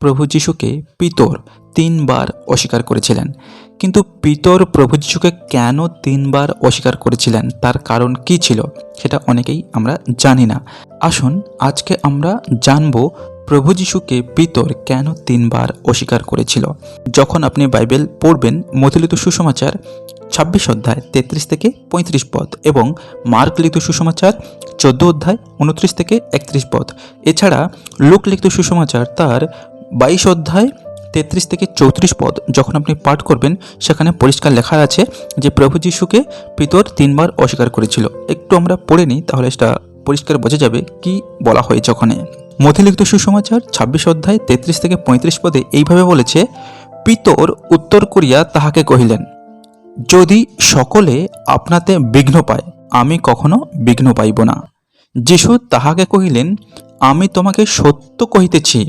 প্রভু যিশুকে পিতর তিনবার অস্বীকার করেছিলেন। কিন্তু পিতর প্রভু যিশুকে কেন তিনবার অস্বীকার করেছিলেন? তার কারণ কি ছিল? সেটা অনেকেই আমরা জানি না। আসুন, আজকে আমরা জানব প্রভু যিশুকে পিতর কেন তিনবার অস্বীকার করেছিল। যখন আপনি বাইবেল পড়বেন মথিলিত সুসমাচার ছাব্বিশ অধ্যায় তেত্রিশ থেকে পঁয়ত্রিশ পদ এবং মার্ক লিখিত সুসমাচার চোদ্দ অধ্যায় উনত্রিশ থেকে একত্রিশ পদ। এছাড়া লোক সুসমাচার তার বাইশ অধ্যায় তেত্রিশ থেকে চৌত্রিশ পদ, যখন আপনি পাঠ করবেন, সেখানে পরিষ্কার লেখা আছে যে প্রভু যিশুকে পিতর তিনবার অস্বীকার করেছিল। একটু আমরা পড়ে নিই, তাহলে সেটা পরিষ্কার বোঝা যাবে কি বলা হয়েছে ওখানে। মথিলিখিত সুসমাচার, ছাব্বিশ অধ্যায় তেত্রিশ থেকে পঁয়ত্রিশ পদে এইভাবে বলেছে, পিতর উত্তর করিয়া তাহাকে কহিলেন, যদি সকলে আপনাতে বিঘ্ন পায়, আমি কখনো বিঘ্ন পাইব না। যিশু তাহাকে কহিলেন, আমি তোমাকে সত্য কহিতেছি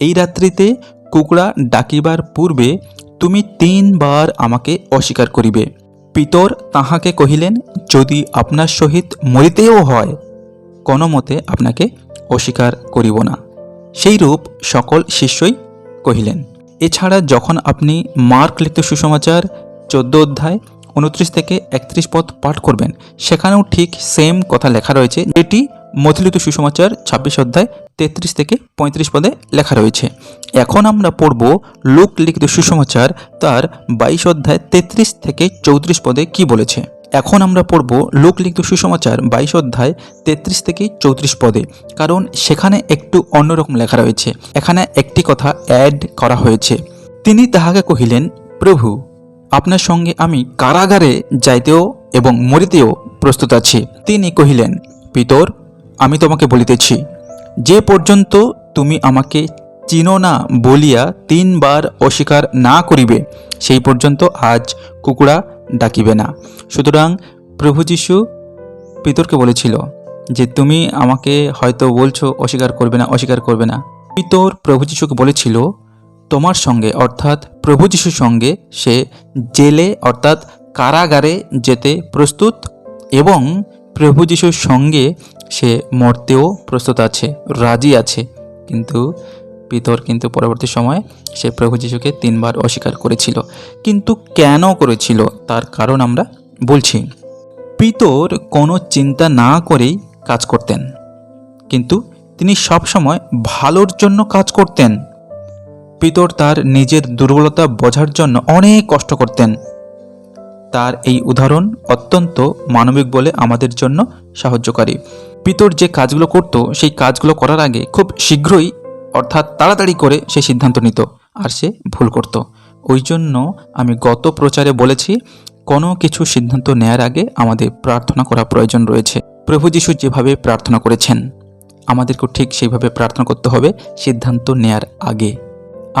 এই রাত্রিতে কুকুড়া ডাকিবার পূর্বে তুমি তিনবার আমাকে অস্বীকার করিবে। পিতর তাহাকে কহিলেন, যদি আপনার সহিত মরিতেও হয় কোনো মতে আপনাকে অস্বীকার করিব না। সেইরূপ সকল শিষ্যই কহিলেন। এছাড়া যখন আপনি মার্ক লিখিত সুসমাচার চোদ্দ অধ্যায় উনত্রিশ থেকে একত্রিশ পদ পাঠ করবেন, সেখানেও ঠিক সেম কথা লেখা রয়েছে। এটি মথিলিত সুসমাচার ছাব্বিশ অধ্যায় তেত্রিশ থেকে পঁয়ত্রিশ পদে লেখা রয়েছে। এখন আমরা পড়ব লোক লিখিত সুসমাচার তার বাইশ অধ্যায় তেত্রিশ থেকে চৌত্রিশ পদে কি বলেছে। এখন আমরা পড়ব লোক লিখিত সুসমাচার বাইশ অধ্যায় তেত্রিশ থেকে চৌত্রিশ পদে, কারণ সেখানে একটু অন্যরকম লেখা রয়েছে। এখানে একটি কথা অ্যাড করা হয়েছে। তিনি তাহাকে কহিলেন, প্রভু, আপনার সঙ্গে আমি কারাগারে যাইতেও এবং মরিতেও প্রস্তুত আছি। তিনি কহিলেন, পিতর আমি তোমাকে বলিতেছি, যে পর্যন্ত তুমি আমাকে চিনো না বলিয়া তিনবার অস্বীকার না করিবে, সেই পর্যন্ত আজ কুকুড়া ডাকিবে না। সুতরাং প্রভু যিশু পিতরকে বলেছিল যে, তুমি আমাকে হয়তো বলছো অস্বীকার করবে না, অস্বীকার করবে না। পিতর প্রভু যিশুকে বলেছিল, তোমার সঙ্গে, অর্থাৎ প্রভু যিশুর সঙ্গে সে জেলে, অর্থাৎ কারাগারে যেতে প্রস্তুত এবং প্রভু যিশুর সঙ্গে সে মরতেও প্রস্তুত আছে, রাজি আছে। কিন্তু পিতর কিন্তু পরবর্তী সময়ে সে প্রভু যিশুকে তিনবার অস্বীকার করেছিল। কিন্তু কেন করেছিল? তার কারণ আমরা বলছি। পিতর কোনো চিন্তা না করেই কাজ করতেন। কিন্তু তিনি সবসময় ভালোর জন্য কাজ করতেন। পিতর তার নিজের দুর্বলতা বোঝার জন্য অনেক কষ্ট করতেন। তার এই উদাহরণ অত্যন্ত মানবিক বলে আমাদের জন্য সাহায্যকারী। পিতর যে কাজগুলো করত, সেই কাজগুলো করার আগে খুব শীঘ্রই, অর্থাৎ তাড়াতাড়ি করে সে সিদ্ধান্ত নিত আর সে ভুল করত। ওই জন্য আমি গত প্রচারে বলেছি, কোনো কিছু সিদ্ধান্ত নেয়ার আগে আমাদের প্রার্থনা করা প্রয়োজন রয়েছে। প্রভু যিশু যেভাবে প্রার্থনা করেছেন, আমাদেরকেও ঠিক সেইভাবে প্রার্থনা করতে হবে, সিদ্ধান্ত নেয়ার আগে।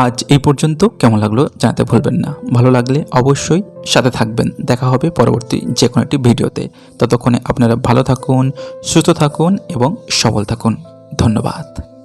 আজ এই পর্যন্ত। কেমন লাগল জানাতে ভুলবেন না। ভালো লাগলে অবশ্যই সাথে থাকবেন। দেখা হবে পরবর্তী যে কোনো একটি ভিডিওতে। ততক্ষণে আপনারা ভালো থাকুন, সুস্থ থাকুন এবং সবল থাকুন। ধন্যবাদ।